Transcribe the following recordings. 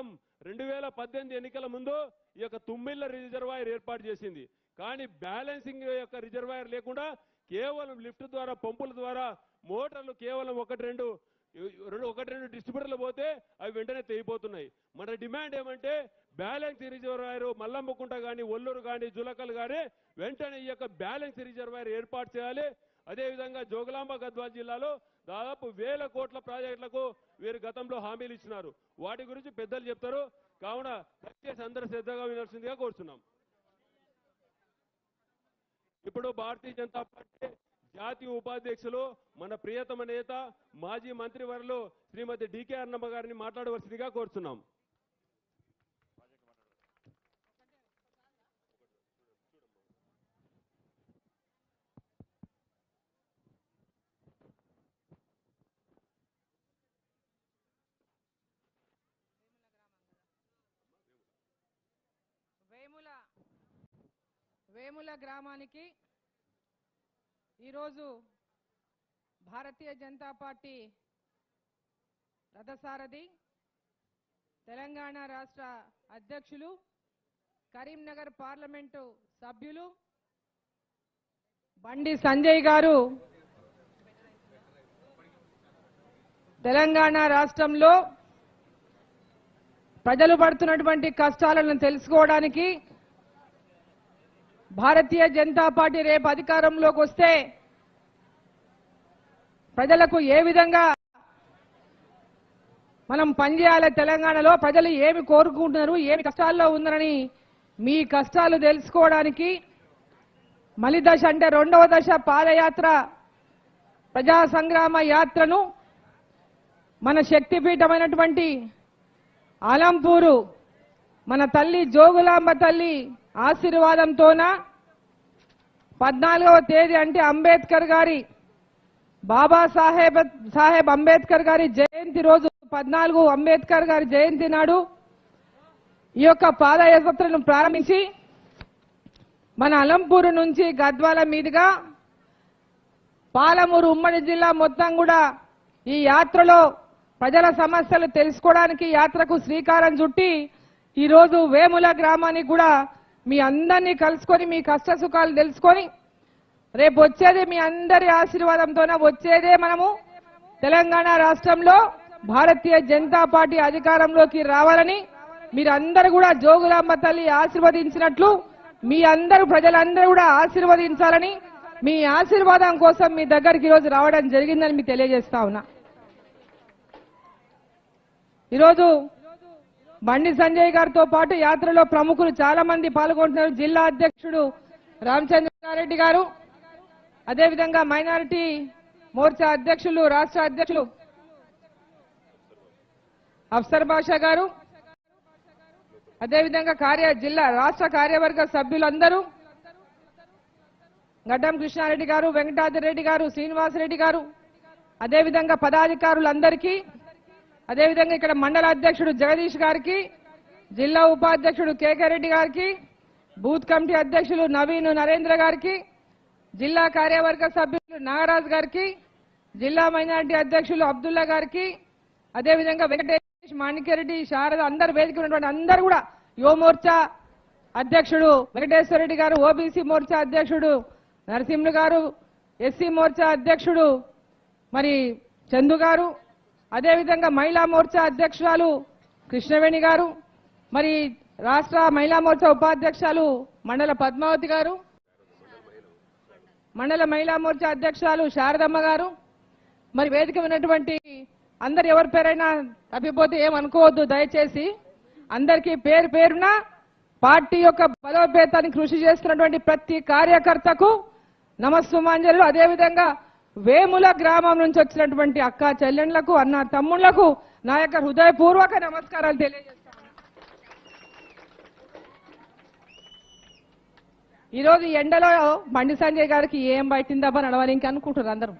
కోసం రెండు వేల పద్దెనిమిది ఎన్నికల ముందు ఈ యొక్క తుమ్మిళ్ళ రిజర్వాయర్ ఏర్పాటు చేసింది. కానీ బ్యాలెన్సింగ్ యొక్క రిజర్వాయర్ లేకుండా కేవలం లిఫ్ట్ ద్వారా పంపుల ద్వారా మోటార్లు కేవలం ఒకటి రెండు రెండు ఒకటి రెండు డిస్ట్రిబ్యూటర్లు పోతే అవి వెంటనే తెగిపోతున్నాయి. మన డిమాండ్ ఏమంటే బ్యాలెన్స్ రిజర్వాయర్ మల్లమ్మకుంట కానీ ఒల్లూరు కానీ జులకలు కానీ వెంటనే ఈ యొక్క బ్యాలెన్స్ రిజర్వాయర్ ఏర్పాటు చేయాలి. అదేవిధంగా జోగులాంబ గద్వాల్ జిల్లాలో దాదాపు వేల కోట్ల ప్రాజెక్టులకు వీరు గతంలో హామీలు ఇచ్చినారు. వాటి గురించి పెద్దలు చెప్తారు. కావున దయచేసి అందరు శ్రద్ధగా వినాల్సిందిగా కోరుతున్నాం ఇప్పుడు భారతీయ జనతా పార్టీ జాతీయ ఉపాధ్యక్షులు మన ప్రియతమ నేత మాజీ మంత్రివర్లు శ్రీమతి డికే అన్నమ్మ గారిని మాట్లాడవలసిందిగా కోరుతున్నాం వేముల వేముల గ్రామానికి ఈరోజు భారతీయ జనతా పార్టీ రథసారథి తెలంగాణ రాష్ట్ర అధ్యక్షులు కరీంనగర్ పార్లమెంటు సభ్యులు బండి సంజయ్ గారు తెలంగాణ రాష్ట్రంలో ప్రజలు పడుతున్నటువంటి కష్టాలను తెలుసుకోవడానికి భారతీయ జనతా పార్టీ రేపు అధికారంలోకి వస్తే ప్రజలకు ఏ విధంగా మనం పనిచేయాలి తెలంగాణలో ప్రజలు ఏమి కోరుకుంటున్నారు ఏమి కష్టాల్లో ఉన్నారని మీ కష్టాలు తెలుసుకోవడానికి మలి దశ అంటే రెండవ దశ పాదయాత్ర ప్రజా సంగ్రామ యాత్రను మన శక్తిపీఠమైనటువంటి ఆలంపూరు మన తల్లి జోగులాంబ తల్లి ఆశీర్వాదంతోన? పద్నాలుగవ తేదీ అంటే అంబేద్కర్ గారి బాబా సాహెబ్ సాహెబ్ అంబేద్కర్ గారి జయంతి రోజు పద్నాలుగు అంబేద్కర్ గారి జయంతి నాడు ఈ యొక్క పాదయాత్రను ప్రారంభించి మన అలంపూరు నుంచి గద్వాల మీదుగా పాలమూరు ఉమ్మడి జిల్లా మొత్తం కూడా ఈ యాత్రలో ప్రజల సమస్యలు తెలుసుకోవడానికి యాత్రకు శ్రీకారం చుట్టి ఈరోజు వేముల గ్రామానికి కూడా మీ అందరినీ కలుసుకొని మీ కష్ట సుఖాలు తెలుసుకొని రేపు వచ్చేది మీ అందరి ఆశీర్వాదంతోనే వచ్చేదే మనము తెలంగాణ రాష్ట్రంలో భారతీయ జనతా పార్టీ అధికారంలోకి రావాలని మీరందరూ కూడా జోగులాంబ తల్లి ఆశీర్వదించినట్లు మీ అందరూ ప్రజలందరూ కూడా ఆశీర్వదించాలని మీ ఆశీర్వాదం కోసం మీ దగ్గరికి ఈరోజు రావడం జరిగిందని మీకు తెలియజేస్తా ఉన్నా. ఈరోజు బండి సంజయ్ గారితో పాటు యాత్రలో ప్రముఖులు చాలా మంది పాల్గొంటున్నారు. జిల్లా అధ్యక్షుడు రామచంద్రారెడ్డి గారు. అదేవిధంగా మైనారిటీ మోర్చా అధ్యక్షులు రాష్ట్ర అధ్యక్షులు అఫ్సర్ బాషా గారు. అదేవిధంగా కార్య జిల్లా రాష్ట్ర కార్యవర్గ సభ్యులందరూ గడ్డం కృష్ణారెడ్డి గారు వెంకటాద్రి గారు శ్రీనివాసరెడ్డి గారు. అదేవిధంగా పదాధికారులందరికీ అదేవిధంగా ఇక్కడ మండల అధ్యక్షుడు జగదీష్ గారికి జిల్లా ఉపాధ్యక్షుడు కేకే రెడ్డి గారికి బూత్ కమిటీ అధ్యక్షులు నవీన్ నరేంద్ర గారికి జిల్లా కార్యవర్గ సభ్యులు నాగరాజ్ గారికి జిల్లా మైనారిటీ అధ్యక్షులు అబ్దుల్లా గారికి అదేవిధంగా వెంకటేష్ మాణిక్యరెడ్డి శారద అందరు వేదిక ఉన్నటువంటి అందరు కూడా యువమోర్చా అధ్యక్షుడు వెంకటేశ్వర రెడ్డి గారు ఓబీసీ మోర్చా అధ్యక్షుడు నరసింహులు గారు ఎస్సీ మోర్చా అధ్యక్షుడు మరి చందు గారు అదేవిధంగా మహిళా మోర్చా అధ్యక్షురాలు కృష్ణవేణి గారు మరి రాష్ట్ర మహిళా మోర్చా ఉపాధ్యక్షులు మండల పద్మావతి గారు మండల మహిళా మోర్చా అధ్యక్షురాలు శారదమ్మ గారు. మరి వేదిక ఉన్నటువంటి అందరు ఎవరి పేరైనా తప్పిపోతే ఏమనుకోవద్దు దయచేసి అందరికీ పేరు పేరున పార్టీ యొక్క బలోపేతానికి కృషి చేస్తున్నటువంటి ప్రతి కార్యకర్తకు నమస్సుమాంజలు. అదేవిధంగా వేముల గ్రామం నుంచి వచ్చినటువంటి అక్క చెల్లెండ్లకు అన్న తమ్ముళ్ళకు నా యొక్క హృదయపూర్వక నమస్కారాలు తెలియజేస్తాను. ఈరోజు ఎండలో బండి సంజయ్ గారికి ఏం పట్టిందబ్బా నడవాలి ఇంకా అనుకుంటున్నారు అందరూ?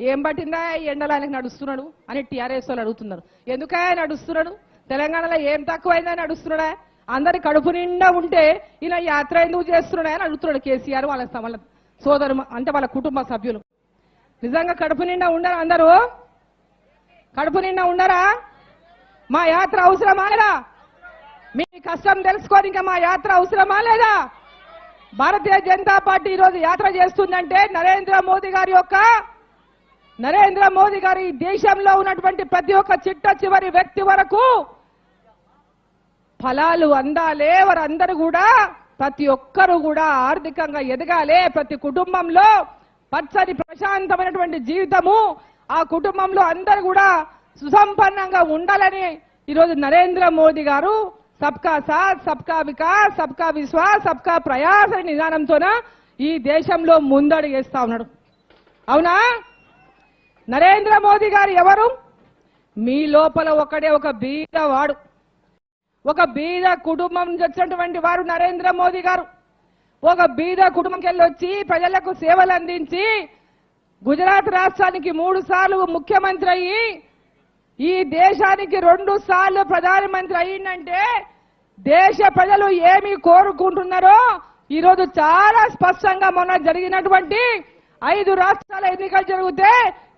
ఏం పట్టిందా ఎండలో ఆయనకు నడుస్తున్నాడు అని టీఆర్ఎస్ వాళ్ళు అడుగుతున్నారు. ఎందుకే నడుస్తున్నాడు? తెలంగాణలో ఏం తక్కువైందని నడుస్తున్నాడా? అందరి కడుపు నిండా ఉంటే ఈయన యాత్ర ఎందుకు చేస్తున్నాడా అని అడుగుతున్నాడు కేసీఆర్ వాళ్ళ వాళ్ళ సోదరు అంటే వాళ్ళ కుటుంబ సభ్యులు. నిజంగా కడుపు నిండా ఉండరా అందరూ? కడుపు నిండా ఉండరా? మా యాత్ర అవసరమా లేదా? మీ కష్టం తెలుసుకొని ఇంకా మా యాత్ర అవసరమా లేదా? భారతీయ జనతా పార్టీ ఈరోజు యాత్ర చేస్తుందంటే నరేంద్ర మోదీ గారి యొక్క నరేంద్ర మోదీ గారు ఈ దేశంలో ఉన్నటువంటి ప్రతి ఒక్క చిట్ట చివరి వ్యక్తి వరకు ఫలాలు అందాలే వారందరూ కూడా ప్రతి ఒక్కరు కూడా ఆర్థికంగా ఎదగాలే ప్రతి కుటుంబంలో. పచ్చని ప్రశాంతమైనటువంటి జీవితము ఆ కుటుంబంలో అందరూ కూడా సుసంపన్నంగా ఉండాలని ఈరోజు నరేంద్ర మోదీ గారు సబ్కా సాత్ సబ్కా వికాస్ సబ్కా విశ్వాస్ సబ్కా ప్రయాస అనే నిదానంతోన ఈ దేశంలో ముందడుగేస్తా ఉన్నాడు. అవునా? నరేంద్ర మోదీ గారు ఎవరు? మీ లోపల ఒకడే ఒక బీదవాడు. ఒక బీద కుటుంబం నుంచి వచ్చినటువంటి వారు నరేంద్ర మోదీ గారు. ఒక బీద కుటుంబంకి వెళ్ళి వచ్చి ప్రజలకు సేవలు అందించి గుజరాత్ రాష్ట్రానికి మూడు సార్లు ముఖ్యమంత్రి అయ్యి ఈ దేశానికి రెండు సార్లు ప్రధానమంత్రి అయ్యిందంటే దేశ ప్రజలు ఏమి కోరుకుంటున్నారో ఈరోజు చాలా స్పష్టంగా మొన్న జరిగినటువంటి ఐదు రాష్ట్రాల ఎన్నికలు జరిగితే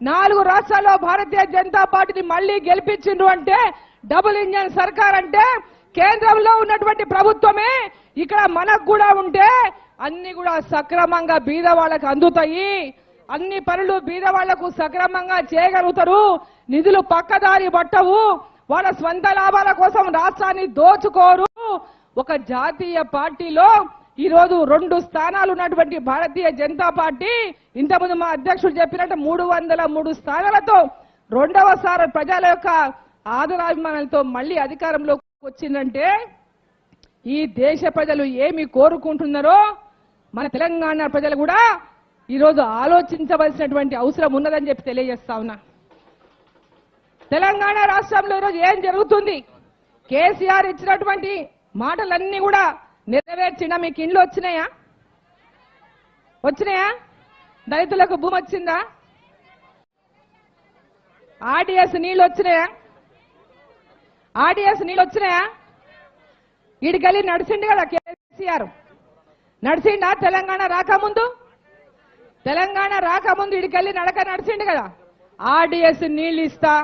నాలుగు రాష్ట్రాల్లో భారతీయ జనతా పార్టీని మళ్ళీ గెలిపించిండ్రు అంటే డబుల్ ఇంజన్ సర్కార్ అంటే కేంద్రంలో ఉన్నటువంటి ప్రభుత్వమే ఇక్కడ మనకు కూడా ఉంటే అన్ని కూడా సక్రమంగా బీద వాళ్ళకు అందుతాయి. అన్ని పనులు బీద వాళ్ళకు సక్రమంగా చేయగలుగుతారు. నిధులు పక్కదారి పట్టవు. వాళ్ళ స్వంత లాభాల కోసం రాష్ట్రాన్ని దోచుకోరు. ఒక జాతీయ పార్టీలో ఈ రోజు రెండు స్థానాలు ఉన్నటువంటి భారతీయ జనతా పార్టీ ఇంతకుముందు మా అధ్యక్షుడు చెప్పినట్టు మూడు వందల మూడు స్థానాలతో రెండవసారి ప్రజల యొక్క ఆదరాభిమానాలతో మళ్ళీ అధికారంలోకి వచ్చిందంటే ఈ దేశ ప్రజలు ఏమి కోరుకుంటున్నారో మన తెలంగాణ ప్రజలు కూడా ఈరోజు ఆలోచించవలసినటువంటి అవసరం ఉన్నదని చెప్పి తెలియజేస్తా ఉన్నా. తెలంగాణ రాష్ట్రంలో ఈరోజు ఏం జరుగుతుంది? కేసీఆర్ ఇచ్చినటువంటి మాటలన్నీ కూడా నెరవేర్చిందా మీకు ఇండ్లు వచ్చినాయా? వచ్చినాయా? దళితులకు భూమి వచ్చిందా? ఆర్డిఎస్ నీళ్ళు వచ్చినాయా? ఆర్డిఎస్ నీళ్ళు వచ్చినాయా? ఈడికెళ్ళి నడిచిండు కదా కేసీఆర్. నడిచిండా తెలంగాణ రాకముందు? తెలంగాణ రాకముందు ఈడికెళ్ళి నడక నడిచిండు కదా. ఆర్డిఎస్ నీళ్ళు ఇస్తా.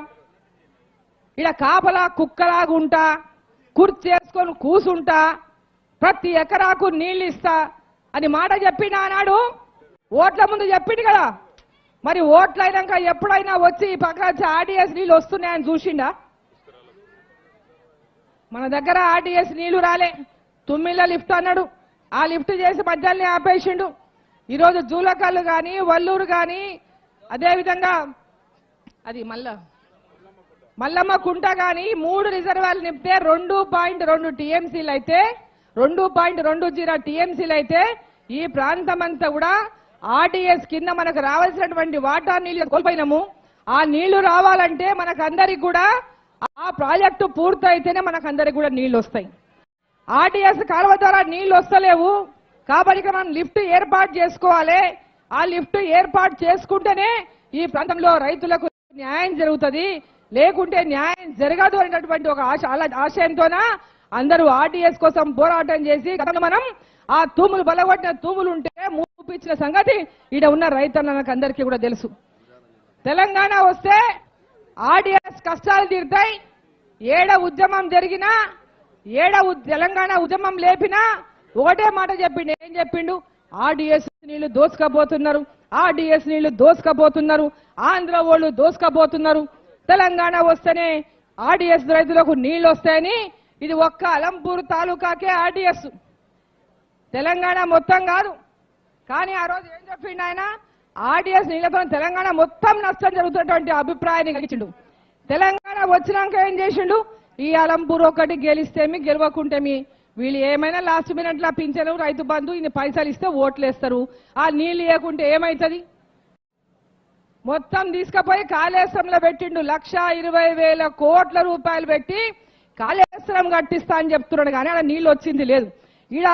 ఇడ కాపలా కుక్కలాగుంటా కుర్చేసుకొని కూసుంటా. ప్రతి ఎకరాకు నీళ్ళు ఇస్తా అని మాట చెప్పిన ఆనాడు ఓట్ల ముందు చెప్పిండు కదా. మరి ఓట్లయినాక ఎప్పుడైనా వచ్చి ఈ పక్క ఆర్డిఎస్ నీళ్ళు వస్తున్నాయని చూసిండా? మన దగ్గర ఆర్టీఎస్ నీళ్ళు రాలే. తుమ్మిళ్ళ లిఫ్ట్ అన్నాడు. ఆ లిఫ్ట్ చేసి మధ్యాహ్నం ఆపేసిండు. ఈరోజు జూలకల్లు కానీ వల్లూరు కానీ అదేవిధంగా అది మళ్ళా మల్లమ్మ కుంట కానీ మూడు రిజర్వాయర్లు నింపితే రెండు పాయింట్ రెండు టీఎంసీలు అయితే రెండు పాయింట్ రెండు జీరో టీఎంసీలు అయితే ఈ ప్రాంతం అంతా కూడా ఆర్టీఎస్ కింద మనకు రావాల్సినటువంటి వాటర్ నీళ్ళు కోల్పోయినాము. ఆ నీళ్ళు రావాలంటే మనకు అందరికి కూడా ఆ ప్రాజెక్టు పూర్తయితేనే మనకు అందరికి కూడా నీళ్ళు వస్తాయి ఆర్టీఎస్ కాలువ ద్వారా నీళ్ళు వస్తలేవు కాబట్టి మనం లిఫ్ట్ ఏర్పాటు చేసుకోవాలి. ఆ లిఫ్ట్ ఏర్పాటు చేసుకుంటేనే ఈ ప్రాంతంలో రైతులకు న్యాయం జరుగుతుంది. లేకుంటే న్యాయం జరగదు అనేటటువంటి ఒక ఆశ అలా- ఆశయంతోన అందరూ ఆర్టీఎస్ కోసం పోరాటం చేసి మనం ఆ తూములు బలగొట్టిన తూములు ఉంటే మూపించిన సంగతి ఈడ ఉన్న రైతన్నలకు అందరికీ కూడా తెలుసు. తెలంగాణ వస్తే ఆర్డిఎస్ కష్టాలు తీరుతాయి. ఏడ ఉద్యమం జరిగినా ఏడ ఉద్- తెలంగాణ ఉద్యమం లేపినా ఒకటే మాట చెప్పిండు. ఏం చెప్పిండు? ఆర్డిఎస్ నీళ్ళు దోసుకపోతున్నారు. ఆర్డిఎస్ నీళ్ళు దోసుకపోతున్నారు. ఆంధ్ర వాళ్ళు దోసుకపోతున్నారు. తెలంగాణ వస్తేనే ఆర్డిఎస్ రైతులకు నీళ్ళు వస్తాయని ఇది ఒక్క అలంపూర్ తాలూకాకే ఆర్డిఎస్. తెలంగాణ మొత్తం కాదు. కానీ ఆ రోజు ఏం చెప్పిండు ఆయన? ఆర్డీఎస్ నీళ్ళతో తెలంగాణ మొత్తం నష్టం జరుగుతున్నటువంటి అభిప్రాయాన్ని కలిగించిండు. తెలంగాణ వచ్చినాక ఏం చేసిండు? ఈ అలంపూర్ ఒకటి గెలిస్తేమి గెలవకుంటేమి వీళ్ళు ఏమైనా లాస్ట్ మినిట్ లా పింఛను రైతు బంధు ఇన్ని పైసలు ఇస్తే ఓట్లేస్తారు. ఆ నీళ్ళు ఇవ్వకుంటే ఏమైతుంది? మొత్తం తీసుకుపోయి కాళేశ్వరంలో పెట్టిండు. లక్ష ఇరవై వేల కోట్ల రూపాయలు పెట్టి కాళేశ్వరం కట్టిస్తా అని చెప్తున్నాడు కానీ ఆడ నీళ్ళు వచ్చింది లేదు. ఈడ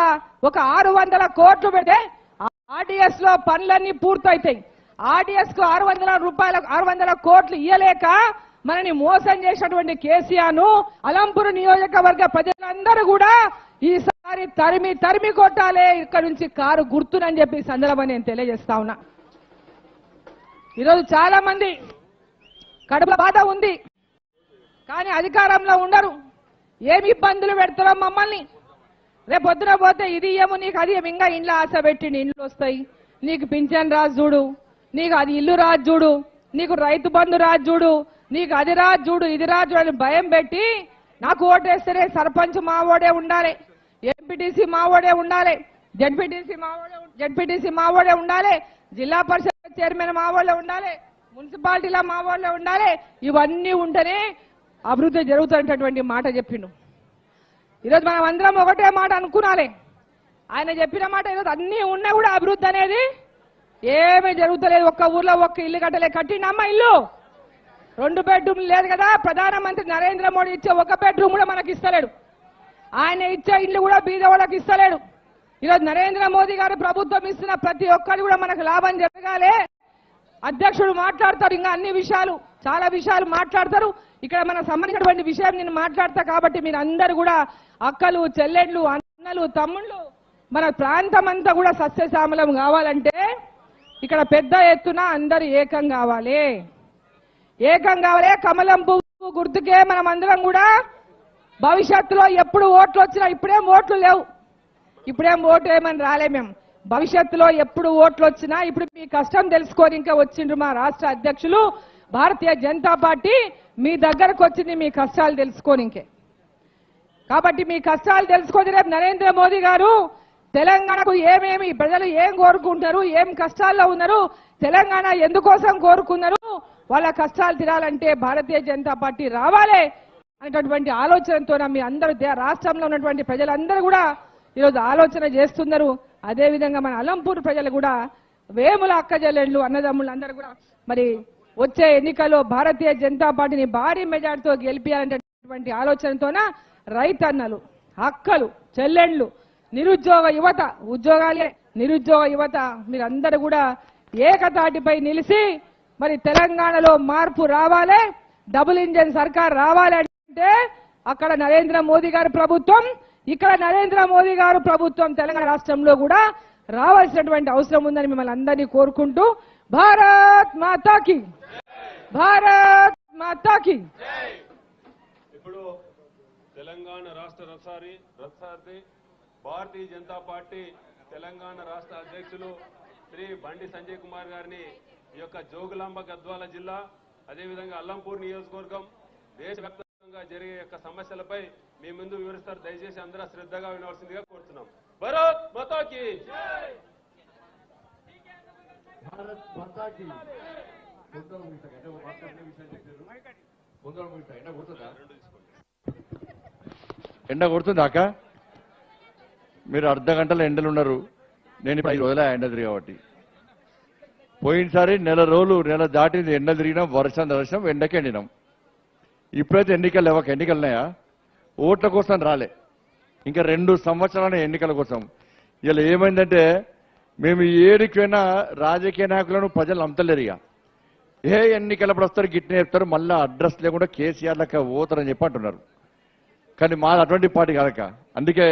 ఒక ఆరు వందల కోట్లు పెడితే ఆర్డీఎస్లో పనులన్నీ పూర్తయితాయి. ఆర్డీఎస్కు ఆరు వందల రూపాయల ఆరు వందల కోట్లు ఇయ్యలేక మనని మోసం చేసినటువంటి కేసీఆర్ను అలంపూర్ నియోజకవర్గ ప్రజలందరూ కూడా ఈసారి తరిమి తరిమి కొట్టాలే ఇక్కడ నుంచి కారు గుర్తునని చెప్పి సందర్భం నేను తెలియజేస్తా ఉన్నా. ఈరోజు చాలా మంది కడుపు బాధ ఉంది. కానీ అధికారంలో ఉండరు. ఏమి ఇబ్బందులు పెడతారో మమ్మల్ని? రేపు పొద్దున పోతే ఇది ఏమో నీకు అది ఇంకా ఇంట్లో ఆశ పెట్టిండి ఇండ్లు వస్తాయి. నీకు పింఛన్ రాజు చూడు. నీకు అది ఇల్లు రాజు చూడు. నీకు రైతు బంధు రాజు చూడు. నీకు అది రాజు చూడు ఇది రాజు అని భయం పెట్టి నాకు ఓటేస్తేనే సర్పంచ్ మావోడే ఉండాలి. ఎంపీటీసీ మావోడే ఉండాలి. జడ్పీటీసీ మావోడే జడ్పీటీసీ మావోడే ఉండాలి. జిల్లా పరిషత్ చైర్మన్ మావోళ్ళే ఉండాలి. మున్సిపాలిటీలో మావోళ్ళే ఉండాలి. ఇవన్నీ ఉంటేనే అభివృద్ధి జరుగుతున్నటువంటి మాట చెప్పిండు. ఈరోజు మనం అందరం ఒకటే మాట అనుకున్నాలే ఆయన చెప్పిన మాట ఈరోజు అన్నీ ఉన్నా కూడా అభివృద్ధి అనేది ఏమీ జరుగుతలేదు. ఒక్క ఊర్లో ఒక్క ఇల్లు కట్టలేదు కట్టిండమ్మ ఇల్లు. రెండు బెడ్రూమ్ లేదు కదా. ప్రధానమంత్రి నరేంద్ర మోడీ ఇచ్చే ఒక బెడ్రూమ్ కూడా మనకి ఇస్తలేడు. ఆయన ఇచ్చే ఇల్లు కూడా బీద వాళ్ళకి ఇస్తలేడు. ఈరోజు నరేంద్ర మోదీ గారు ప్రభుత్వం ఇస్తున్న ప్రతి ఒక్కరి కూడా మనకు లాభం జరగాలి. అధ్యక్షుడు మాట్లాడతారు ఇంకా అన్ని విషయాలు. చాలా విషయాలు మాట్లాడతారు. ఇక్కడ మనకు సంబంధించినటువంటి విషయం నేను మాట్లాడతా కాబట్టి మీరు అందరు కూడా అక్కలు చెల్లెళ్ళు అన్నలు తమ్ముళ్ళు మన ప్రాంతం అంతా కూడా సస్యశ్యామలం కావాలంటే ఇక్కడ పెద్ద ఎత్తున అందరు ఏకం కావాలి. ఏకం కావాలి కమలం పువ్వు గుర్తుకే మనం అందరం కూడా భవిష్యత్తులో ఎప్పుడు ఓట్లు వచ్చినా ఇప్పుడేం ఓట్లు లేవు. ఇప్పుడేం ఓటు ఏమని రాలే మేము. భవిష్యత్తులో ఎప్పుడు ఓట్లు వచ్చినా ఇప్పుడు మీ కష్టం తెలుసుకొని ఇంకా వచ్చిండ్రు మా రాష్ట్ర అధ్యక్షులు. భారతీయ జనతా పార్టీ మీ దగ్గరకు వచ్చింది మీ కష్టాలు తెలుసుకొని ఇంకే. కాబట్టి మీ కష్టాలు తెలుసుకొని రేపు నరేంద్ర మోదీ గారు తెలంగాణకు ఏమేమి ప్రజలు ఏం కోరుకుంటారు ఏం కష్టాల్లో ఉన్నారు తెలంగాణ ఎందుకోసం కోరుకున్నారు వాళ్ళ కష్టాలు తీరాలంటే భారతీయ జనతా పార్టీ రావాలి అనేటటువంటి ఆలోచనతో మీ అందరూ దే- రాష్ట్రంలో ఉన్నటువంటి ప్రజలందరూ కూడా ఈరోజు ఆలోచన చేస్తున్నారు. అదేవిధంగా మన అలంపూర్ ప్రజలు కూడా వేముల అక్కజల్లెళ్ళు అన్నదమ్ములు అందరూ కూడా మరి వచ్చే ఎన్నికల్లో భారతీయ జనతా పార్టీని భారీ మెజార్టీతో గెలిపించాలనేటటువంటి ఆలోచనతోన రైతన్నలు అక్కలు చెల్లెళ్ళు నిరుద్యోగ యువత ఉద్యోగాలే నిరుద్యోగ యువత మీరందరూ కూడా ఏకతాటిపై నిలిచి మరి తెలంగాణలో మార్పు రావాలి డబుల్ ఇంజన్ సర్కార్ రావాలి అంటే అక్కడ నరేంద్ర మోదీ గారి ప్రభుత్వం ఇక్కడ నరేంద్ర మోదీ గారు ప్రభుత్వం తెలంగాణ రాష్ట్రంలో కూడా రావాల్సినటువంటి అవసరం ఉందని మిమ్మల్ని అందరినీ కోరుకుంటూ భారత్ మాతాకి భారత్ మాతాకి. ఇప్పుడు తెలంగాణ రాష్ట్ర రసారి రథసారథి భారతీయ జనతా పార్టీ తెలంగాణ రాష్ట్ర అధ్యక్షులు శ్రీ బండి సంజయ్ కుమార్ గారిని ఈ యొక్క జోగులాంబ గద్వాల జిల్లా అదేవిధంగా అల్లంపూర్ నియోజకవర్గం దేశవ్యాప్తంగా జరిగే యొక్క సమస్యలపై మీ ముందు వివరిస్తారు. దయచేసి అందరూ శ్రద్ధగా వినవలసిందిగా కోరుతున్నాం. భరత్ మతాకి! భారత్ మాతాకి! ముందర అంటే ఒక మాట్లాడిన చెప్పారు ముందర ఉంటాయి అంటే పోతుందా? ఎండ కొడుతుంది అక్క. మీరు అర్ధ గంటల ఎండలు ఉన్నారు నేను ఇప్పుడు ఐదు రోజుల ఎండ తిరిగి కాబట్టి. పోయినసారి నెల రోజులు నెల దాటింది ఎండ తిరిగినాం వర్షం దర్శనం ఎండకి ఎండినాం. ఇప్పుడైతే ఎన్నికలు లేవక ఎన్నికలు ఉన్నాయా? ఓట్ల కోసం రాలే. ఇంకా రెండు సంవత్సరాల ఎన్నికల కోసం. ఇలా ఏమైందంటే మేము ఏడికైనా రాజకీయ నాయకులను ప్రజలు నమ్మతలేరు ఇక. ఏ ఎన్నికలప్పుడు వస్తారు గిట్నే చెప్తారు మళ్ళీ అడ్రస్ లేకుండా కేసీఆర్ లెక్క పోతారని చెప్పి అంటున్నారు. కానీ మాది అటువంటి పార్టీ కనుక అందుకే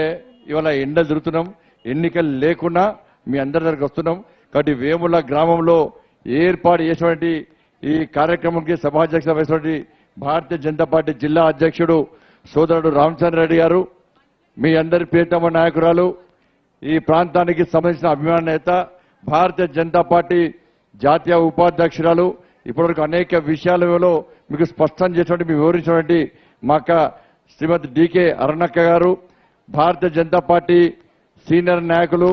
ఇవాళ ఎండలు తిరుగుతున్నాం ఎన్నికలు లేకుండా మీ అందరి దగ్గరికి వస్తున్నాం. కాబట్టి వేముల గ్రామంలో ఏర్పాటు చేసినటువంటి ఈ కార్యక్రమంకి సభాధ్యక్షత వహిస్తున్నటువంటి భారతీయ జనతా పార్టీ జిల్లా అధ్యక్షుడు సోదరుడు రామచంద్ర రెడ్డి గారు మీ అందరి ప్రియతమ నాయకురాలు ఈ ప్రాంతానికి సంబంధించిన అభిమాన నేత భారతీయ జనతా పార్టీ జాతీయ ఉపాధ్యక్షురాలు. ఇప్పటివరకు అనేక విషయాలలో మీకు స్పష్టం చేసినటువంటి మీకు వివరించినటువంటి మా శ్రీమతి డికే అరుణక్క గారు భారతీయ జనతా పార్టీ సీనియర్ నాయకులు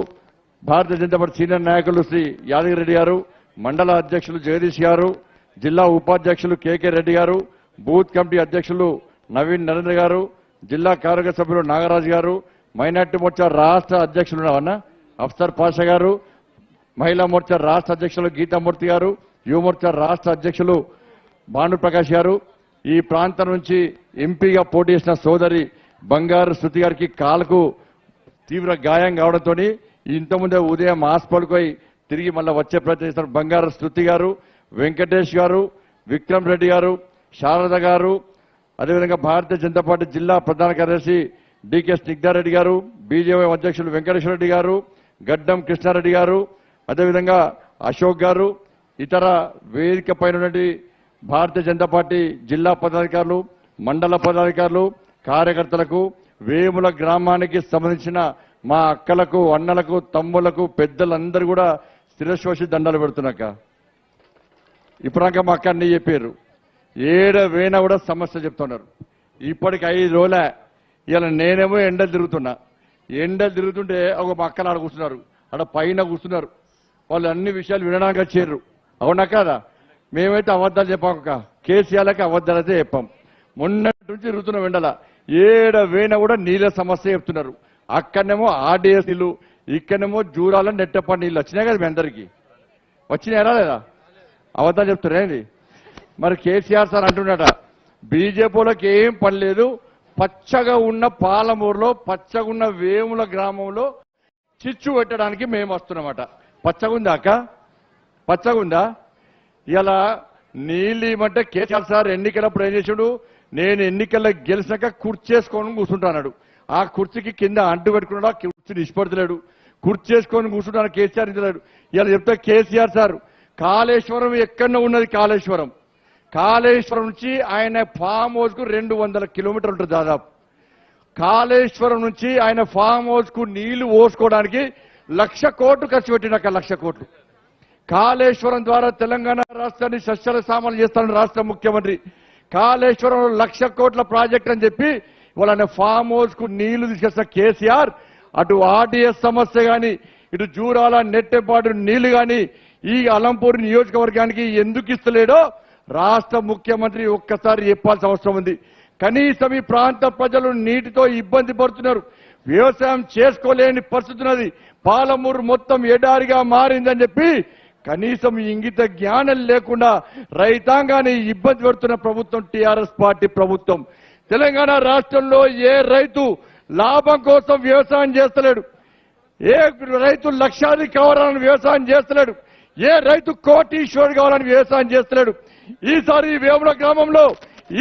భారతీయ జనతా పార్టీ సీనియర్ నాయకులు శ్రీ యాదగిరెడ్డి గారు మండల అధ్యక్షులు జగదీష్ గారు జిల్లా ఉపాధ్యక్షులు కేకే రెడ్డి గారు బూత్ కమిటీ అధ్యక్షులు నవీన్ నరేంద్ర గారు జిల్లా కార్యవర్గ సభ్యులు నాగరాజు గారు మైనార్టీ మోర్చా రాష్ట్ర అధ్యక్షులు ఉన్నావన్న అఫ్సర్ పాషా గారు మహిళా మోర్చా రాష్ట్ర అధ్యక్షులు గీతామూర్తి గారు యువమోర్చా రాష్ట్ర అధ్యక్షులు భానుప్రకాష్ గారు ఈ ప్రాంతం నుంచి ఎంపీగా పోటీ చేసిన సోదరి బంగారు శృతి గారికి కాలకు తీవ్ర గాయం కావడంతో ఇంతకుముందే ఉదయం హాస్పిటల్కి పోయి తిరిగి మళ్ళీ వచ్చే ప్రయత్నం చేస్తున్న బంగారు శృతి గారు వెంకటేష్ గారు విక్రమ్ రెడ్డి గారు శారద గారు అదేవిధంగా భారతీయ జనతా పార్టీ జిల్లా ప్రధాన కార్యదర్శి డికే స్నిగ్ధారెడ్డి గారు బీజేపీ అధ్యక్షులు వెంకటేశ్వర రెడ్డి గారు గడ్డం కృష్ణారెడ్డి గారు అదేవిధంగా అశోక్ గారు ఇతర వేదిక పైన భారతీయ జనతా పార్టీ జిల్లా పదాధికారులు మండల పదాధికారులు కార్యకర్తలకు వేముల గ్రామానికి సంబంధించిన మా అక్కలకు అన్నలకు తమ్ములకు పెద్దలందరూ కూడా శిరస్వసి దండాలు పెడుతున్నాక ఇప్పుడాక మా అక్క అన్నీ చెప్పారు ఏడ వేణ కూడా సమస్య చెప్తున్నారు. ఇప్పటికి ఐదు రోజులే ఇలా నేనేమో ఎండలు తిరుగుతున్నా. ఎండలు తిరుగుతుంటే ఒక మా అక్కలు ఆడ కూర్చున్నారు ఆడ పైన కూర్చున్నారు. వాళ్ళు అన్ని విషయాలు వినడానికి వచ్చారు. అవునా కాదా? మేమైతే అబద్ధాలు చెప్పాక కేసీఆర్లకి అబద్ధాలు అయితే చెప్పాం. మొన్నటి నుంచి రుతున వెండల. ఏడ వేణ కూడా నీళ్ళ సమస్య చెప్తున్నారు. అక్కడనేమో ఆర్డీఎస్ నీళ్ళు ఇక్కడనేమో జూరాల నెట్టపడి నీళ్ళు వచ్చినాయి కదా మీ అందరికీ. వచ్చినాయరా లేదా అబద్ధాలు చెప్తున్నారేంది మరి కేసీఆర్ సార్ అంటున్నాడ బీజేపీలోకి ఏం పని లేదు పచ్చగా ఉన్న పాలమూరులో పచ్చగా ఉన్న వేముల గ్రామంలో చిచ్చు పెట్టడానికి మేము వస్తున్నామట. పచ్చగుందా అక్క? పచ్చగుందా? ఇలా నీళ్ళు ఇవ్వమంటే కేసీఆర్ సార్ ఎన్నికలప్పుడు ఏం చేసాడు? నేను ఎన్నికల్లో గెలిచినాక కుర్చేసుకొని కూర్చుంటాడు ఆ కుర్చీకి కింద అంటు పెట్టుకున్నాడు? ఆ కుర్చీని ఇష్టపడతలేడు కుర్చేసుకొని కూర్చుంటాను కేసీఆర్ ఇచ్చలేడు ఇలా చెప్తే కేసీఆర్ సార్ కాళేశ్వరం ఎక్కడో ఉన్నది కాళేశ్వరం. కాళేశ్వరం నుంచి ఆయన ఫామ్ హౌస్కు రెండు వందల కిలోమీటర్లు ఉంటుంది దాదాపు. కాళేశ్వరం నుంచి ఆయన ఫామ్ హౌస్కు నీళ్ళు పోసుకోవడానికి లక్ష కోట్లు ఖర్చు పెట్టినాక లక్ష కోట్లు. కాళేశ్వరం ద్వారా తెలంగాణ రాష్ట్రాన్ని సస్యల సామాన్లు చేస్తానని రాష్ట్ర ముఖ్యమంత్రి. కాళేశ్వరంలో లక్ష కోట్ల ప్రాజెక్ట్ అని చెప్పి వాళ్ళని ఫామ్ హౌస్కు నీళ్ళు తీసుకొచ్చిన కేసీఆర్ అటు ఆర్డీఎస్ సమస్య కానీ ఇటు జూరాల నెట్టెపాటు నీళ్ళు కానీ ఈ అలంపూర్ నియోజకవర్గానికి ఎందుకు ఇస్తలేడో రాష్ట్ర ముఖ్యమంత్రి ఒక్కసారి చెప్పాల్సిన అవసరం ఉంది. కనీసం ఈ ప్రాంత ప్రజలు నీటితో ఇబ్బంది పడుతున్నారు. వ్యవసాయం చేసుకోలేని పరిస్థితి ఉన్నది. పాలమూరు మొత్తం ఎడారిగా మారిందని చెప్పి కనీసం ఇంగిత జ్ఞానం లేకుండా రైతాంగాన్ని ఇబ్బంది పెడుతున్న ప్రభుత్వం టీఆర్ఎస్ పార్టీ ప్రభుత్వం. తెలంగాణ రాష్ట్రంలో ఏ రైతు లాభం కోసం వ్యవసాయం చేస్తలేడు. ఏ రైతు లక్షాది కావాలని వ్యవసాయం చేస్తలేడు. ఏ రైతు కోటీశ్వరుడు కావాలని వ్యవసాయం చేస్తలేడు. ఈసారి వేముల గ్రామంలో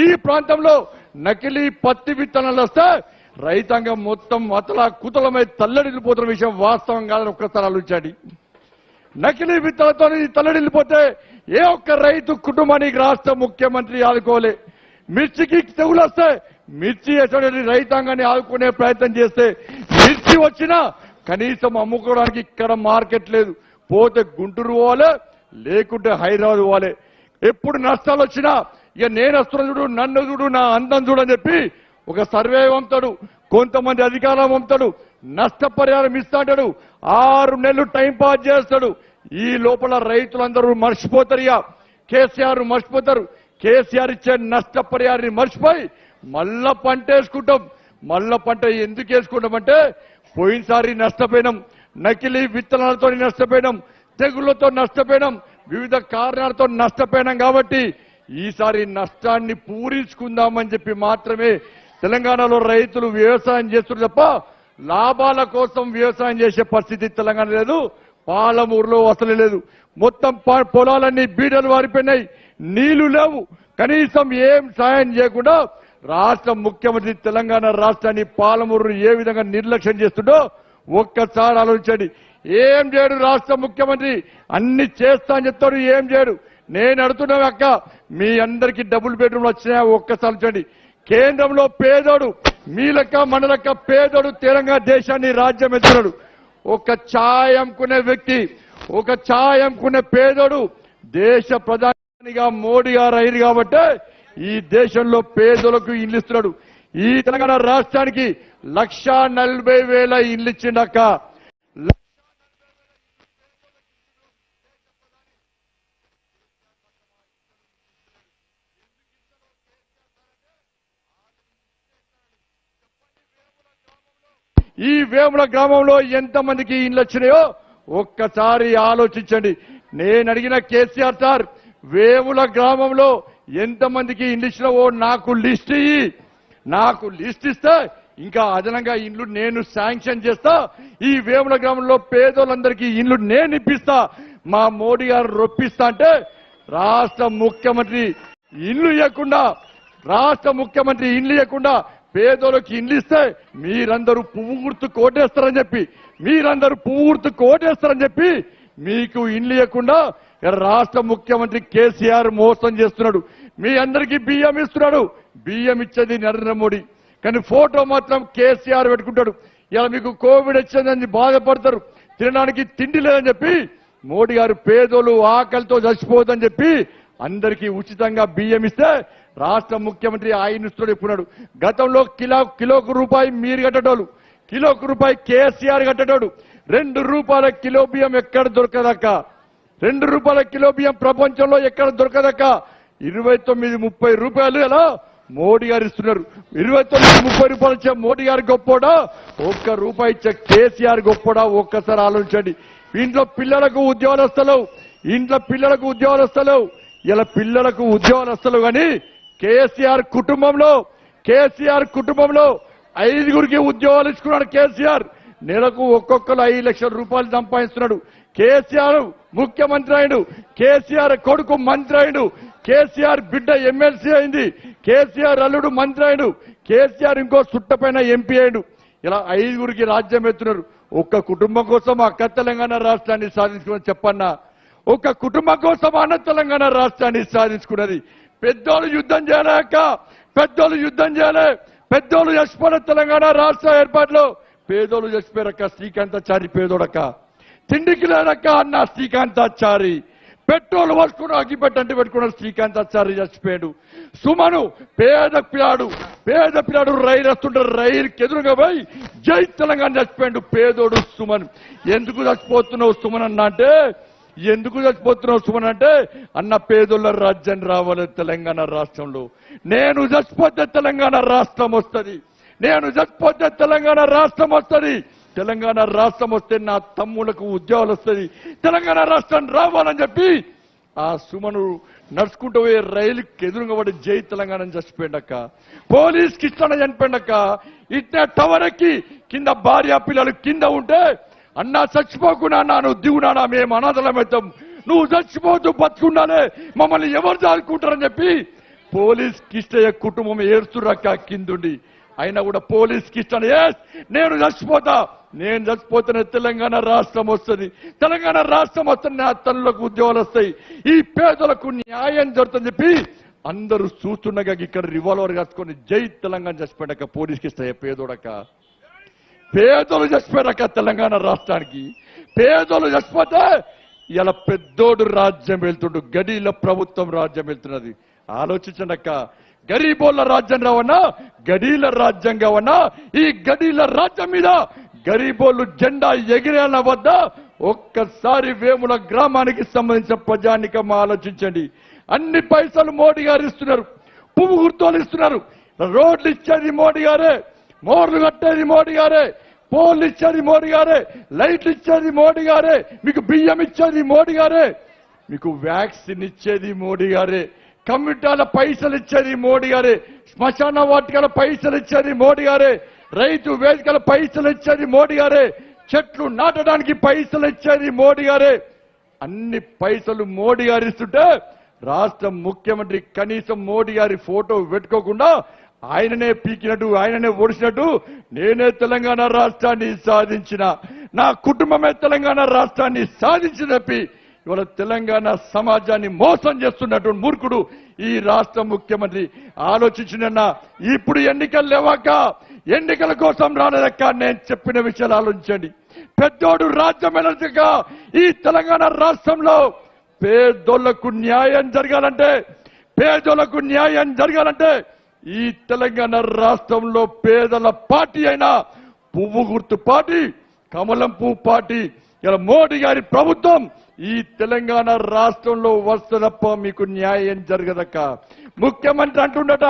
ఈ ప్రాంతంలో నకిలీ పత్తి విత్తనాలు వస్తే రైతాంగం మొత్తం అతలా కుతలమై తల్లడిల్లిపోతున్న విషయం వాస్తవం కాదని ఒక్కసారి ఆలోచించండి. నకిలీ విత్తనాలతో తల్లడిల్లిపోతే ఏ ఒక్క రైతు కుటుంబానికి రాష్ట్ర ముఖ్యమంత్రి ఆదుకోలే మిర్చికి తెగులు వస్తే మిర్చి ఎటువంటి రైతాంగాన్ని ఆదుకునే ప్రయత్నం చేస్తే మిర్చి వచ్చినా కనీసం అమ్ముకోవడానికి ఇక్కడ మార్కెట్ లేదు. పోతే గుంటూరు పోవాలి లేకుంటే హైదరాబాద్ పోవాలి. ఎప్పుడు నష్టాలు వచ్చినా ఇక నేను వస్తున్న చూడు నన్ను చూడు నా అందం చూడని చెప్పి ఒక సర్వే పంపుతాడు. కొంతమంది అధికారం పంపుతాడు. నష్టపరిహారం ఇస్తాడు ఆరు నెలలు టైం పాస్ చేస్తాడు. ఈ లోపల రైతులందరూ మర్చిపోతారు ఇక. కేసీఆర్ మర్చిపోతారు. కేసీఆర్ ఇచ్చే నష్టపరిహారాన్ని మర్చిపోయి మళ్ళా పంట వేసుకుంటాం. మళ్ళా పంట ఎందుకు వేసుకుంటామంటే పోయినసారి నష్టపోయినాం. నకిలీ విత్తనాలతో నష్టపోయినాం. తెగుళ్ళతో నష్టపోయినాం. వివిధ కారణాలతో నష్టపోయినాం కాబట్టి ఈసారి నష్టాన్ని పూరించుకుందామని చెప్పి మాత్రమే తెలంగాణలో రైతులు వ్యవసాయం చేస్తున్నారు తప్ప లాభాల కోసం వ్యవసాయం చేసే పరిస్థితి తెలంగాణ లేదు పాలమూరులో అసలు లేదు. మొత్తం పొలాలన్నీ బీడలు వారిపోయినాయి నీళ్ళు లేవు. కనీసం ఏం సాయం చేయకుండా రాష్ట్ర ముఖ్యమంత్రి తెలంగాణ రాష్ట్రాన్ని పాలమూరు ఏ విధంగా నిర్లక్ష్యం చేస్తుండో ఒక్కసారి ఆలోచించండి. ఏం చేయడు రాష్ట్ర ముఖ్యమంత్రి? అన్ని చేస్తా అని చెప్తాడు ఏం చేయడు? నేను అడుగుతున్నా అక్క మీ అందరికీ డబుల్ బెడ్రూమ్లు వచ్చినాయా ఒక్కసారి చూడండి కేంద్రంలో పేదోడు మీ లెక్క పేదడు తెలంగాణ దేశాన్ని రాజ్యం ఎత్తున్నాడు ఒక ఛాయంకునే వ్యక్తి ఒక ఛాయంకునే పేదడు దేశ ప్రధానిగా మోడీ గారు అయింది కాబట్టి ఈ దేశంలో పేదలకు ఇల్లు ఇస్తున్నాడు. ఈ తెలంగాణ రాష్ట్రానికి లక్షా నలభై వేల ఇల్లు ఇచ్చిండక్క ఈ వేముల గ్రామంలో ఎంతమందికి ఇండ్లు వచ్చినాయో ఒక్కసారి ఆలోచించండి. నేను అడిగిన కేసీఆర్ సార్ వేముల గ్రామంలో ఎంతమందికి ఇండ్లు ఇచ్చినావో నాకు లిస్ట్ ఇయ్యి. నాకు లిస్ట్ ఇస్తే ఇంకా అదనంగా ఇండ్లు నేను శాంక్షన్ చేస్తా. ఈ వేముల గ్రామంలో పేదోళ్ళందరికీ ఇండ్లు నేను ఇప్పిస్తా. మా మోడీ గారు రొప్పిస్తా అంటే రాష్ట్ర ముఖ్యమంత్రి ఇల్లు ఇవ్వకుండా రాష్ట్ర ముఖ్యమంత్రి ఇండ్లు ఇవ్వకుండా పేదోళ్ళకి ఇండ్లు ఇస్తే మీరందరూ పువ్వు గుర్తు కోటేస్తారని చెప్పి మీరందరూ పువ్వు గుర్తు కోటేస్తారని చెప్పి మీకు ఇండ్లు ఇవ్వకుండా రాష్ట్ర ముఖ్యమంత్రి కేసీఆర్ మోసం చేస్తున్నాడు. మీ అందరికీ బియ్యం ఇస్తున్నాడు. బియ్యం ఇచ్చేది నరేంద్ర మోడీ. కానీ ఫోటో మాత్రం కేసీఆర్ పెట్టుకుంటాడు. ఇలా మీకు కోవిడ్ వచ్చిందని బాధపడతారు. తినడానికి తిండి లేదని చెప్పి మోడీ గారు పేదోళ్ళు ఆకలితో చచ్చిపోదని చెప్పి అందరికీ ఉచితంగా బియ్యం ఇస్తే రాష్ట్ర ముఖ్యమంత్రి ఆయన ఇస్తున్నాడు గతంలో కిలో కిలోకు రూపాయి మీరు కట్టేటోళ్ళు కిలోకు రూపాయి కేసీఆర్ కట్టేటోడు. రెండు రూపాయల కిలో బియ్యం ఎక్కడ దొరకదక్క? రెండు రూపాయల కిలో బియ్యం ప్రపంచంలో ఎక్కడ దొరకదక్క? ఇరవై తొమ్మిది ముప్పై రూపాయలు ఎలా? మోడీ గారు ఇస్తున్నారు. ఇరవై తొమ్మిది ముప్పై రూపాయలు ఇచ్చే మోడీ గారు గొప్పోడా? ఒక్క రూపాయి ఇచ్చే కేసీఆర్ గొప్పోడా? ఒక్కసారి ఆలోచించండి. ఇంట్లో పిల్లలకు ఉద్యోగాలు వస్తలేవు. ఇంట్లో పిల్లలకు ఉద్యోగాలు వస్తలేవు. ఇలా పిల్లలకు ఉద్యోగాలు వస్తలేవు కానీ కేసీఆర్ కుటుంబంలో కేసీఆర్ కుటుంబంలో ఐదుగురికి ఉద్యోగాలు ఇచ్చుకున్నాడు కేసీఆర్. నెలకు ఒక్కొక్కరు ఐదు లక్షల రూపాయలు సంపాదిస్తున్నాడు. కేసీఆర్ ముఖ్యమంత్రి అయిడు. కేసీఆర్ కొడుకు మంత్రి అయిడు. కేసీఆర్ బిడ్డ ఎమ్మెల్సీ అయింది. కేసీఆర్ అల్లుడు మంత్రి అయిడు. కేసీఆర్ ఇంకో చుట్టపైన ఎంపీ అయ్యాడు ఇలా ఐదుగురికి రాజ్యం ఎత్తున్నారు. ఒక్క కుటుంబం కోసం అక్క తెలంగాణ రాష్ట్రాన్ని సాధించుకుని చెప్పన్నా. ఒక కుటుంబం కోసం అన్న తెలంగాణ రాష్ట్రాన్ని సాధించుకున్నది. పెద్దోళ్ళు యుద్ధం చేయలేక పెద్దోళ్ళు యుద్ధం చేయలే. పెద్దోళ్ళు చచ్చిపోయిన తెలంగాణ రాష్ట్ర ఏర్పాటులో పేదోళ్ళు చచ్చిపోయారక్క శ్రీకాంతాచారి పేదోడక్క. తిండికి లేడక్క అన్న శ్రీకాంతాచారి. పెట్రోల్ పోసుకుని అగ్గిపెట్టంటే పెట్టుకున్నాడు శ్రీకాంతాచారి చచ్చిపోయాడు. సుమను పేద పిల్లాడు పేద పిల్లాడు రైలు వస్తుంటే రైలుకి ఎదురుగా పోయి జై తెలంగాణ చచ్చిపోయాడు పేదోడు సుమన్. ఎందుకు చచ్చిపోతున్నావు సుమన్ అన్న అంటే ఎందుకు చచ్చిపోతున్నావు సుమన్ అంటే అన్న పేదోళ్ళ రాజ్యం రావాలి తెలంగాణ రాష్ట్రంలో. నేను చచ్చిపోతే తెలంగాణ రాష్ట్రం వస్తుంది. నేను చచ్చిపోతే తెలంగాణ రాష్ట్రం వస్తుంది. తెలంగాణ రాష్ట్రం వస్తే నా తమ్ములకు ఉద్యోగాలు వస్తుంది. తెలంగాణ రాష్ట్రం రావాలని చెప్పి ఆ సుమను నడుచుకుంటూ పోయే రైలుకి ఎదురుగా పడి జై తెలంగాణ అని చచ్చిపోయిండక్క. పోలీస్ కిష్టన చనిపోయిండక్క. ఇట్లా టవర్ ఎక్కి కింద భార్య పిల్లలు కింద ఉంటే అన్నా చచ్చిపోకుండా నాను దిగునా మేము అనాథలమవుతాం నువ్వు చచ్చిపోతూ బతుకున్నానే మమ్మల్ని ఎవరు దాడుకుంటారని చెప్పి పోలీస్ కిష్టయ్య కుటుంబం ఏడుస్తురక్క కిందుండి. అయినా కూడా పోలీస్ కిష్టన ఎస్ నేను చచ్చిపోతా. నేను చచ్చిపోతేనే తెలంగాణ రాష్ట్రం వస్తుంది. తెలంగాణ రాష్ట్రం వస్తుంది నా తల్లులకు ఉద్యోగాలు వస్తాయి. ఈ పేదలకు న్యాయం జరుగుతుందని చెప్పి అందరూ చూస్తుండగా ఇక్కడ రివాల్వర్ కట్టుకొని జై తెలంగాణ చచ్చిపోయాక పోలీస్ కిష్టయ్య పేదోడక పేదలు చచ్చిపోయారక్క తెలంగాణ రాష్ట్రానికి. పేదలు చచ్చిపోతే ఇలా పెద్దోడు రాజ్యం వెళ్తుండు గడీల ప్రభుత్వం రాజ్యం వెళ్తున్నది. ఆలోచించండి అక్క. గరీబోళ్ళ రాజ్యం రావన్నా గడీల రాజ్యం కావన్నా ఈ గడీల రాజ్యం మీద గరీబోళ్ళు జెండా ఎగిరేళ్ళ వద్ద ఒక్కసారి వేముల గ్రామానికి సంబంధించిన ప్రజానికం ఆలోచించండి. అన్ని పైసలు మోడీ గారు ఇస్తున్నారు పువ్వు గుర్తులు ఇస్తున్నారు. రోడ్లు ఇచ్చేది మోడీ గారే. మోర్లు కట్టేది మోడీ గారే పోల్ ఇచ్చేది మోడీ గారే లైట్లు ఇచ్చేది మోడీ గారే మీకు బియ్యం ఇచ్చేది మోడీ గారే మీకు వ్యాక్సిన్ ఇచ్చేది మోడీ గారే కంప్యూటర్ల పైసలు ఇచ్చేది మోడీ గారే శ్మశాన వాటికల పైసలు ఇచ్చేది మోడీ గారే రైతు వేదికల పైసలు ఇచ్చేది మోడీ గారే చెట్లు నాటడానికి పైసలు ఇచ్చేది మోడీ గారే అన్ని పైసలు మోడీ గారు ఇస్తుంటే రాష్ట్ర ముఖ్యమంత్రి కనీసం మోడీ గారి ఫోటో పెట్టుకోకుండా ఆయననే పీకినట్టు ఆయననే ఓడిసినట్టు నేనే తెలంగాణ రాష్ట్రాన్ని సాధించిన. నా కుటుంబమే తెలంగాణ రాష్ట్రాన్ని సాధించి తప్పి ఇవాళ తెలంగాణ సమాజాన్ని మోసం చేస్తున్నట్టు మూర్ఖుడు ఈ రాష్ట్ర ముఖ్యమంత్రి. ఆలోచించిన ఇప్పుడు ఎన్నికలు లేవాక ఎన్నికల కోసం రాలేదక్క నేను చెప్పిన విషయాలు ఆలోచించండి. పెద్దోడు రాజ్యం ఈ తెలంగాణ రాష్ట్రంలో పేదోళ్ళకు న్యాయం జరగాలంటే పేదోళ్ళకు న్యాయం జరగాలంటే ఈ తెలంగాణ రాష్ట్రంలో పేదల పార్టీ అయినా పువ్వు గుర్తు పార్టీ కమలం పువ్వు పార్టీ ఇలా మోడీ గారి ప్రభుత్వం ఈ తెలంగాణ రాష్ట్రంలో వస్తున్నప్ప మీకు న్యాయం జరగదక్క. ముఖ్యమంత్రి అంటుండట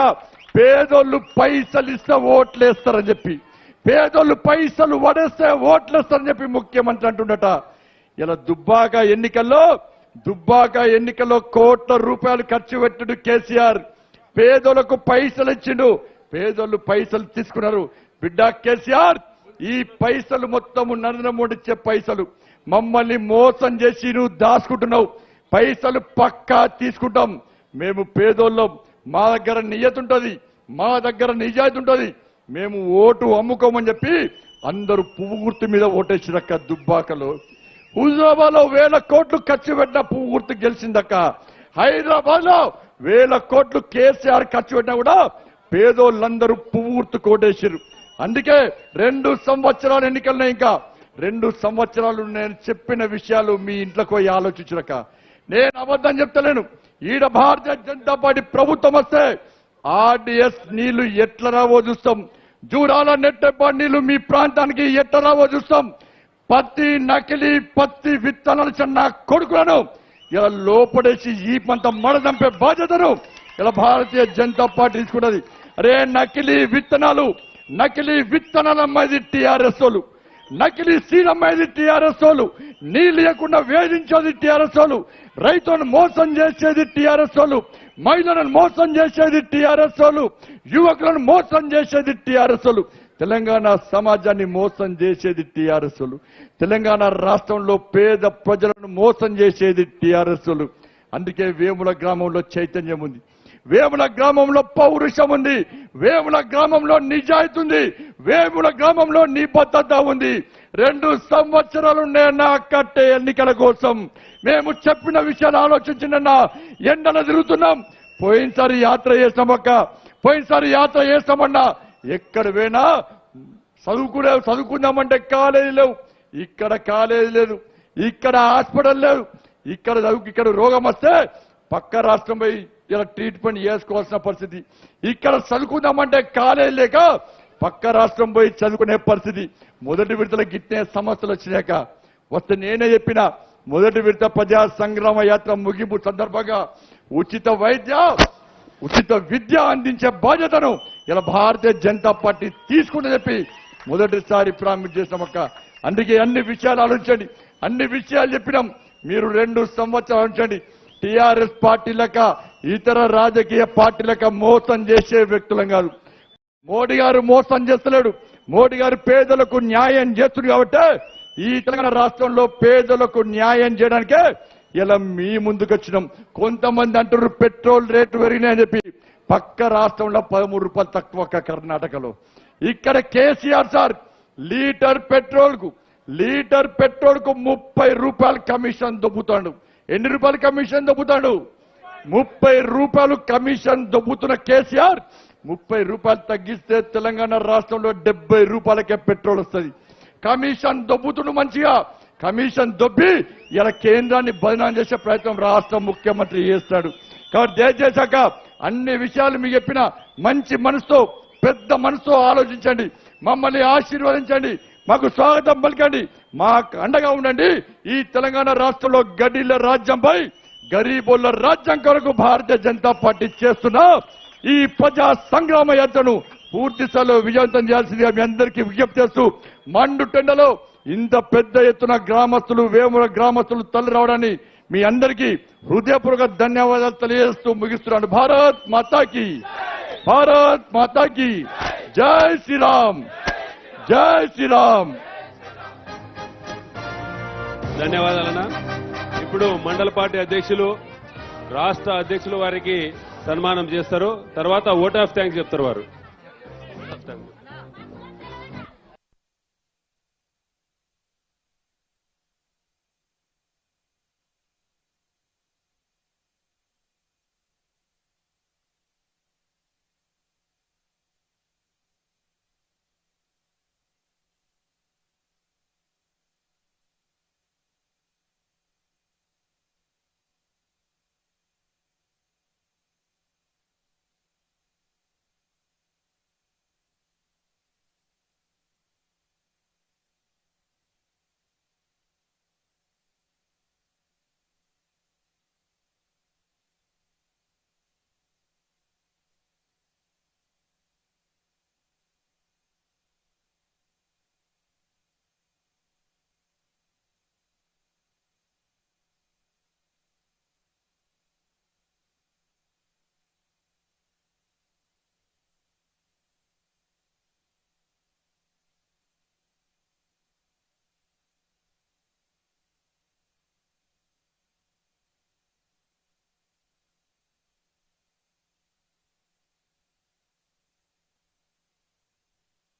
పేదోళ్ళు పైసలు ఇస్తే ఓట్లేస్తారని చెప్పి. పేదోళ్ళు పైసలు వడేస్తే ఓట్లేస్తారని చెప్పి ముఖ్యమంత్రి అంటుండట. ఇలా దుబ్బాక ఎన్నికల్లో దుబ్బాక ఎన్నికల్లో కోట్ల రూపాయలు ఖర్చు పెట్టాడు కేసీఆర్. పేదలకు పైసలు ఇచ్చిండు. పేదోళ్ళు పైసలు తీసుకున్నారు. బిడ్డ కేసీఆర్ ఈ పైసలు మొత్తము నరేంద్ర మోడీ ఇచ్చే పైసలు. మమ్మల్ని మోసం చేసి నువ్వు దాచుకుంటున్నావు. పైసలు పక్కా తీసుకుంటాం. మేము పేదోళ్ళం. మా దగ్గర నియత ఉంటుంది. మా దగ్గర నిజాయితీ ఉంటుంది. మేము ఓటు అమ్ముకోమని చెప్పి అందరూ పువ్వు గుర్తు మీద ఓటేసిరక్క దుబ్బాకలో. హుజరాబాద్లో వేల కోట్లు ఖర్చు పెట్టిన పువ్వు గుర్తు గెలిచిందక్క. హైదరాబాద్లో వేల కోట్లు కేసీఆర్ ఖర్చు పెట్టినా కూడా పేదోళ్ళందరూ పువ్వుర్తు కోటేశారు అందుకే రెండు సంవత్సరాలు ఎన్నికలున్నాయి ఇంకా. రెండు సంవత్సరాలు నేను చెప్పిన విషయాలు మీ ఇంట్లోకి పోయి ఆలోచించరక. నేను అబద్ధం చెప్తలేను. ఈడ భారతీయ జనతా పార్టీ ప్రభుత్వం వస్తే ఆర్డిఎస్ నీళ్ళు ఎట్లా రావో చూస్తాం. జూరాల నెట్టెపాటి నీళ్ళు మీ ప్రాంతానికి ఎట్లా రావో చూస్తాం. పత్తి నకిలీ పత్తి విత్తనాలు చిన్న కొడుకులను ఇలా లోపడేసి ఈ పంత మడదంపే బాధ్యతను. ఇలా భారతీయ జనతా పార్టీ తీసుకున్నది అరే నకిలీ విత్తనాలు నకిలీ విత్తనాల అమ్మాయి టీఆర్ఎస్ వాళ్ళు నకిలీ సీడ్ అమ్మాయి టీఆర్ఎస్ వాళ్ళు నీళ్ళు లేకుండా వేధించేది టీఆర్ఎస్ వాళ్ళు రైతులను మోసం చేసేది టీఆర్ఎస్ వాళ్ళు మహిళలను మోసం చేసేది టీఆర్ఎస్ వాళ్ళు యువకులను మోసం చేసేది టీఆర్ఎస్ వాళ్ళు. తెలంగాణ సమాజాన్ని మోసం చేసేది టీఆర్ఎస్లు. తెలంగాణ రాష్ట్రంలో పేద ప్రజలను మోసం చేసేది టీఆర్ఎస్లు. అందుకే వేముల గ్రామంలో చైతన్యం ఉంది. వేముల గ్రామంలో పౌరుషం ఉంది. వేముల గ్రామంలో నిజాయితీ ఉంది. వేముల గ్రామంలో నిబద్ధత ఉంది. రెండు సంవత్సరాలు నా కట్టే ఎన్నికల కోసం మేము చెప్పిన విషయాలు ఆలోచించిన ఎండలు తిరుగుతున్నాం. పోయినసారి యాత్ర చేసామక్క పోయినసారి యాత్ర చేస్తామన్నా ఎక్కడ పోయినా చదువుకునే చదువుకుందామంటే కాలేజీ లేవు. ఇక్కడ కాలేజీ లేదు. ఇక్కడ హాస్పిటల్ లేదు. ఇక్కడ చదువుకు ఇక్కడ రోగం వస్తే పక్క రాష్ట్రం పోయి ఇలా ట్రీట్మెంట్ చేసుకోవాల్సిన పరిస్థితి. ఇక్కడ చదువుకుందామంటే కాలేజీ లేక పక్క రాష్ట్రం పోయి చదువుకునే పరిస్థితి. మొదటి విడతల గిట్టే సమస్యలు వచ్చినాక వస్తే నేనే చెప్పిన మొదటి విడత ప్రజా సంగ్రామ యాత్ర ముగింపు సందర్భంగా ఉచిత వైద్య ఉచిత విద్య అందించే బాధ్యతను ఇలా భారతీయ జనతా పార్టీ తీసుకుని చెప్పి మొదటిసారి ప్రామిట్ చేసినాం అక్క అందుకే అన్ని విషయాలు ఆలోచించండి. అన్ని విషయాలు చెప్పినాం. మీరు రెండు సంవత్సరాలు ఉంచండి టిఆర్ఎస్ పార్టీలక ఇతర రాజకీయ పార్టీలక మోసం చేసే వ్యక్తులం కాదు. మోడీ గారు మోసం చేస్తలేడు. మోడీ గారు పేదలకు న్యాయం చేస్తుంది కాబట్టి ఈ తెలంగాణ రాష్ట్రంలో పేదలకు న్యాయం చేయడానికే ఇలా మీ ముందుకు వచ్చినాం కొంతమంది అంటారు పెట్రోల్ రేటు పెరిగినాయని చెప్పి పక్క రాష్ట్రంలో పదమూడు రూపాయలు తక్కువ కర్ణాటకలో. ఇక్కడ కేసీఆర్ సార్ లీటర్ పెట్రోల్కు లీటర్ పెట్రోల్కు ముప్పై రూపాయలు కమిషన్ దొబ్బుతాడు. ఎన్ని రూపాయలు కమిషన్ దొబ్బుతాడు? ముప్పై రూపాయలు కమిషన్ దొబ్బుతున్న కేసీఆర్ ముప్పై రూపాయలు తగ్గిస్తే తెలంగాణ రాష్ట్రంలో డెబ్బై రూపాయలకే పెట్రోల్ వస్తుంది. కమిషన్ దొబ్బుతుండు మంచిగా. కమిషన్ దొబ్బి ఇలా కేంద్రాన్ని బదనాం చేసే ప్రయత్నం రాష్ట్ర ముఖ్యమంత్రి చేస్తాడు. కాబట్టి దయచేశాక అన్ని విషయాలు మీకు చెప్పిన మంచి మనసుతో పెద్ద మనసుతో ఆలోచించండి. మమ్మల్ని ఆశీర్వదించండి. మాకు స్వాగతం పలికండి. మాకు అండగా ఉండండి. ఈ తెలంగాణ రాష్ట్రంలో గడిల రాజ్యంపై గరీబుల రాజ్యం కొరకు భారతీయ జనతా పార్టీ చేస్తున్న ఈ ప్రజా సంగ్రామ యాత్రను పూర్తి స్థాయిలో విజయవంతం చేయాల్సిందిగా మీ అందరికీ విజ్ఞప్తి చేస్తూ మండు టెండలో ఇంత పెద్ద ఎత్తున గ్రామస్తులు వేముల గ్రామస్తులు తల్లి రావడాన్ని మీ అందరికీ హృదయపూర్వక ధన్యవాదాలు తెలియజేస్తూ ముగిస్తున్నాను. భారత్ మాతాకి. భారత్ మాతాకి. జై శ్రీరామ్. జై శ్రీరామ్. ధన్యవాదాలన్నా. ఇప్పుడు మండల పార్టీ అధ్యక్షులు రాష్ట్ర అధ్యక్షులు వారికి సన్మానం చేస్తారు. తర్వాత ఓట్ ఆఫ్ థ్యాంక్స్ చెప్తారు వారు.